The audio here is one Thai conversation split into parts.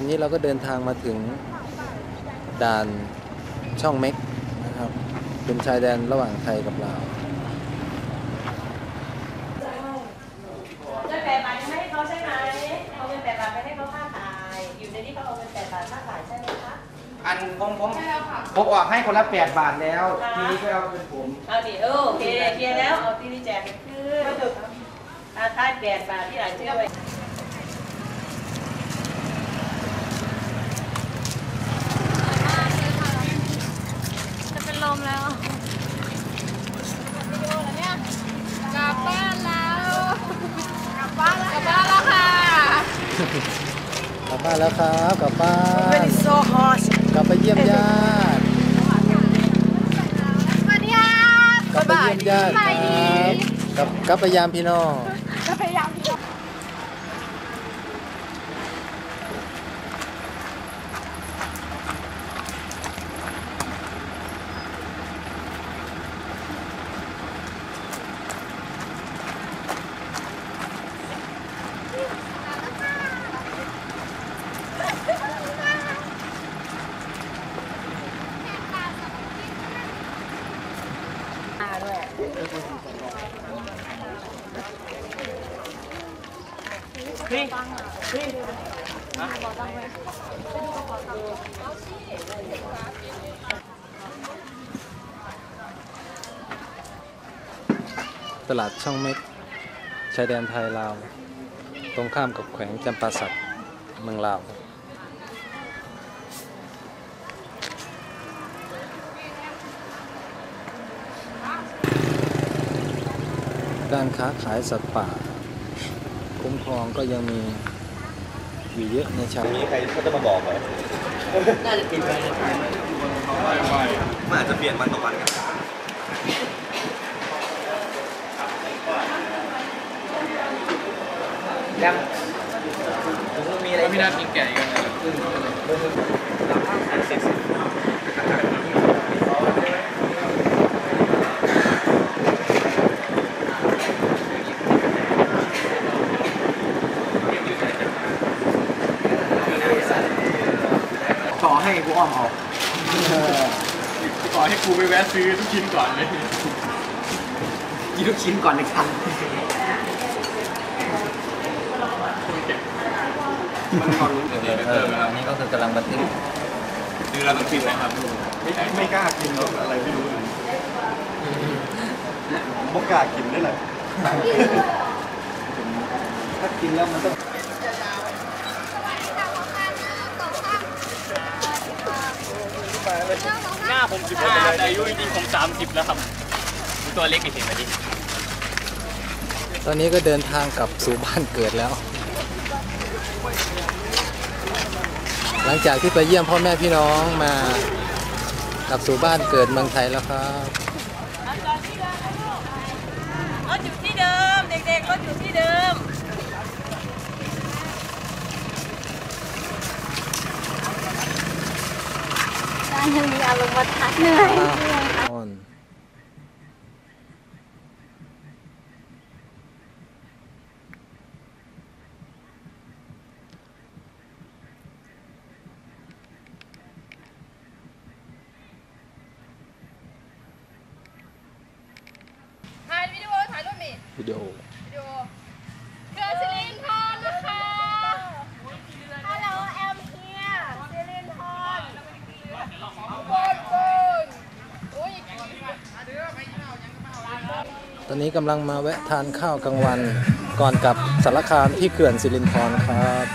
อนนี้เราก็เดินทางมาถึงด่านช่องเม็กนะครับ เป็นชายแดนระหว่างไทยกับลาวเงินแปดบาทยังไม่ให้เขาใช่ไหมเอาเงินแปดบาทไปให้เขาค่าขายอยู่ในนี้เขาเอาเงินแปดบาทค่าขายใช่ไหมคะอันผมผมผมออกให้คนละแปดบาทแล้ว ทีนี้ก็เอาเป็นผมเอาดิเออโอเคเคลียร์แล้ว เอาที่นี่แจกกันคืนอาค่าแปดบาทที่หลานเชื่อไป จะเป็นลมแล้วกลับบ้านแล้วกลับบ้านแล้วกลับบ้านแล้วค่ะ กลับบ้านแล้วครับกลับบ้าน so hot กลับไปเยี่ยมญาติสวัสดีค่ะกลับไปเยี่ยมญาติครับกลับกลับไปยามพี่น้อง ก็พยายามที่จะ ตลาดช่องเม็กชายแดนไทยลาว ตรงข้ามกับแขวงจำปาสักเมืองลาวการค้าขายสัตว์ป่า คุ้มครองก็ยังมีอยู่เยอะในชายมีใครเขาจะมาบอกเหรอน่าจะปิดไปมันอาจจะเปลี่ยนวันต่อวันกันยังผมมีอะไรไม่น่ากินแก่กันเลยต่อให้กูอ้อมเอา ขอให้กูไปแวะซื้อทุกชิ้นก่อนเลยกินลูกชิ้นก่อนในคันมันก่อนรู้เออเอออันนี้ก็คือกำลังบันทึกคือเราต้องกินนะครับ ไม่ไม่กล้ากินหรอกอะไรไม่รู้เลยผมไม่กล้ากินด้วยแหละถ้ากินแล้วมันต้อง หน้าผม15แต่อายุจริงๆผม30แล้วครับตัวเล็กเฉยๆมาดิตอนนี้ก็เดินทางกลับสู่บ้านเกิดแล้ว หลังจากที่ไปเยี่ยมพ่อแม่พี่น้องมากลับสู่บ้านเกิดเมืองไทยแล้วครับรถอยู่ที่เดิม เด็กๆรถอยู่ที่เดิม ยังมีอารมณ์วัฏเหนื่อยอ่อนถ่ายวิดีโอถ่ายรูปนี่ วิดีโอ วิดีโอเกิดสิรินทรนะคะฮัลโหลแอมเฮียสิรินทรบนบนโอ้ย ตอนนี้กำลังมาแวะทานข้าวกลางวันก่อนกลับสารคามที่เขื่อนสิรินธรครับ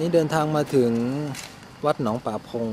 นี่เดินทางมาถึงวัดหนองป่าพง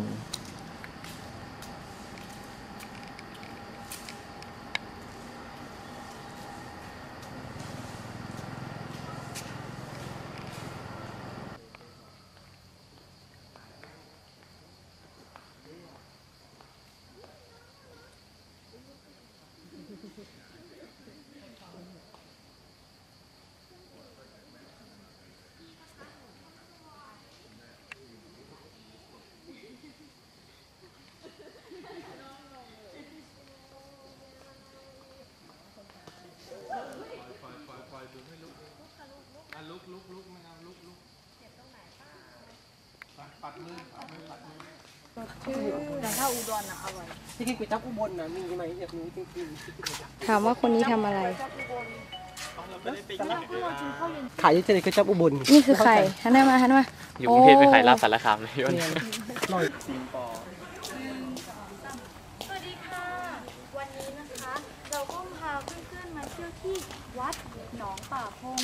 ที่กินก๋วยจั๊บอุบลนะมีไหมอยากรู้จริงถามว่าคนนี้ทำอะไร ๆขายที่เจริญก๋วยจั๊บอุบลนี่คือใครหันหน้ามาหันหน้ามาอยู่กรุงเทพไปขายลาบสารคามเลยพี่อ้นลอยสวัสดีค่ะ วันนี้นะคะ เราก็พาเพื่อนๆมาเที่ยวที่วัดหนองป่าพง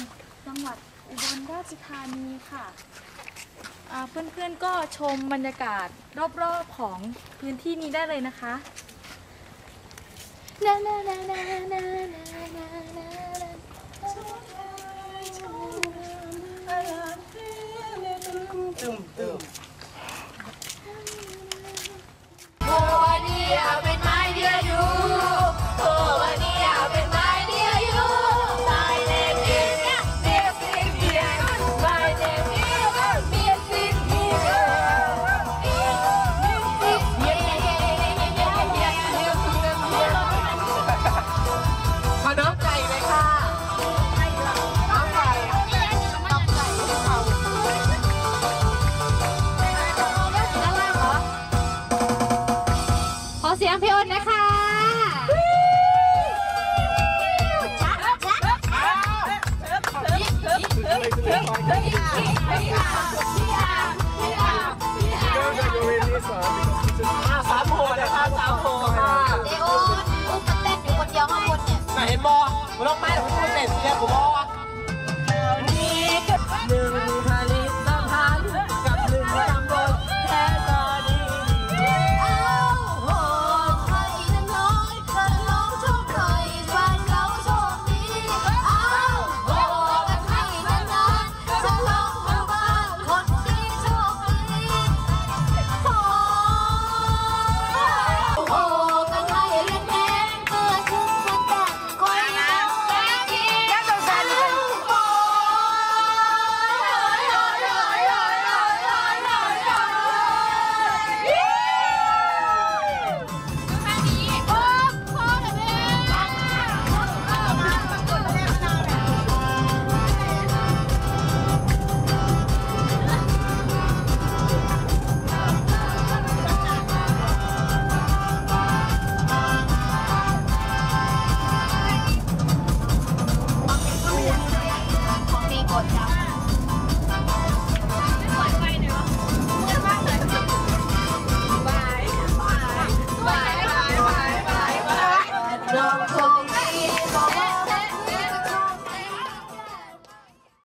จังหวัดอุบลราชธานีค่ะ อ่าเพื่อนๆก็ชมบรรยากาศรอบๆของพื้นที่นี้ได้เลยนะคะ นานานานานานานานาข Yeah, podcast.